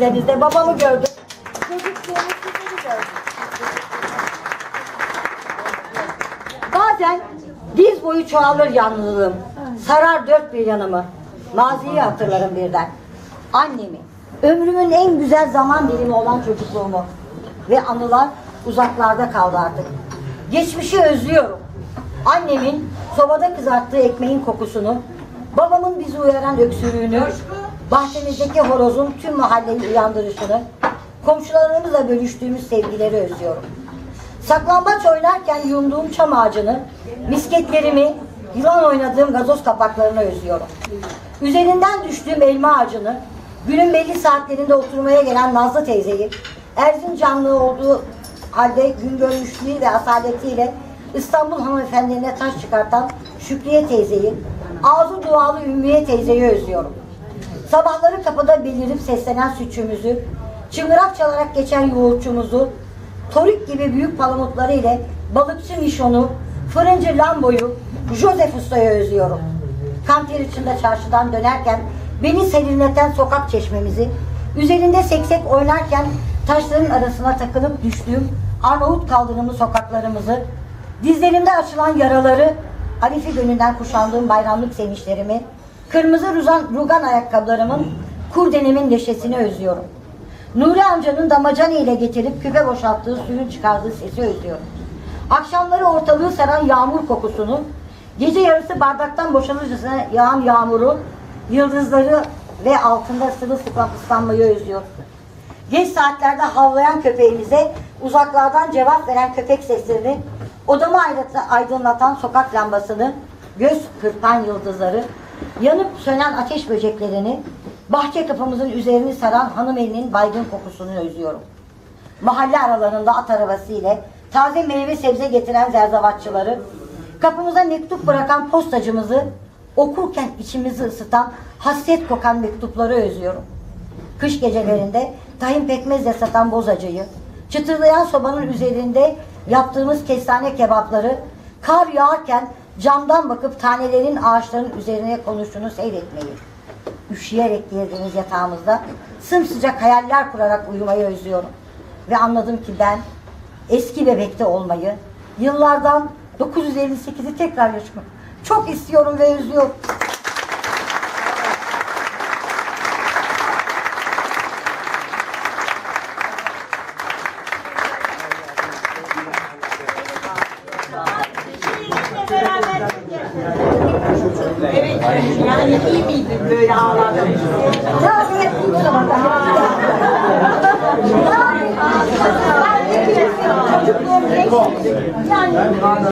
Denizde babamı gördüm. Çocukluğumu sizleri gördüm. Bazen diz boyu çoğalır yalnızlığım. Sarar dört bir yanımı. Maziyi hatırlarım birden. Annemi, ömrümün en güzel zaman dilimi olan çocukluğumu. Ve anılar uzaklarda kaldı artık. Geçmişi özlüyorum. Annemin sobada kızarttığı ekmeğin kokusunu, babamın bizi uyaran öksürüğünü, bahçemizdeki horozun tüm mahalleyi uyandırışını, komşularımızla bölüştüğümüz sevgileri özlüyorum. Saklambaç oynarken yumduğum çam ağacını, misketlerimi, yılan oynadığım gazoz kapaklarını özlüyorum. Üzerinden düştüğüm elma ağacını, günün belli saatlerinde oturmaya gelen Nazlı teyzeyi, Erzincanlı olduğu halde gün görmüşlüğü ve asaletiyle İstanbul hanımefendilerine taş çıkartan Şükriye teyzeyi, ağzı dualı Ümmüye teyzeyi özlüyorum. Sabahları kapıda belirip seslenen sütçümüzü, çıngırak çalarak geçen yoğurtçumuzu, torik gibi büyük palamutları ile balıkçı Mişon'u, fırıncı Lambo'yu, Joseph Usta'yı özlüyorum. Kanter içinde çarşıdan dönerken beni serinleten sokak çeşmemizi, üzerinde seksek oynarken taşların arasına takılıp düştüğüm Arnavut kaldırımlı sokaklarımızı, dizlerimde açılan yaraları, Arifi gönünden kuşandığım bayramlık sevinçlerimi, kırmızı ruzan, rugan ayakkabılarımın, kurdelemin neşesini özlüyorum. Nuri amcanın damacana ile getirip küpe boşalttığı suyun çıkardığı sesi özlüyorum. Akşamları ortalığı saran yağmur kokusunu, gece yarısı bardaktan boşalırcasına yağan yağmuru, yıldızları ve altında sırılsıklam ıslanmayı özlüyorum. Geç saatlerde havlayan köpeğimize uzaklardan cevap veren köpek seslerini, odamı aydınlatan sokak lambasını, göz kırpan yıldızları, yanıp sönen ateş böceklerini, bahçe kapımızın üzerini saran hanım elinin baygın kokusunu özlüyorum. Mahalle aralarında at arabası ile taze meyve sebze getiren zerzavatçıları, kapımıza mektup bırakan postacımızı, okurken içimizi ısıtan hasret kokan mektupları özlüyorum. Kış gecelerinde tahin pekmezle satan bozacıyı, çıtırlayan sobanın üzerinde yaptığımız kestane kebapları, kar yağarken camdan bakıp tanelerin ağaçların üzerine konuştuğunu seyretmeyi, üşüyerek girdiğimiz yatağımızda sımsıcak hayaller kurarak uyumayı özlüyorum. Ve anladım ki ben eski bebekte olmayı, yıllardan 958'i tekrar yaşamak çok istiyorum ve özlüyorum. Yani iyi miydin böyle ağladın? Ya evet, bu zamanda. Ya, çocukluğum geçti. Yani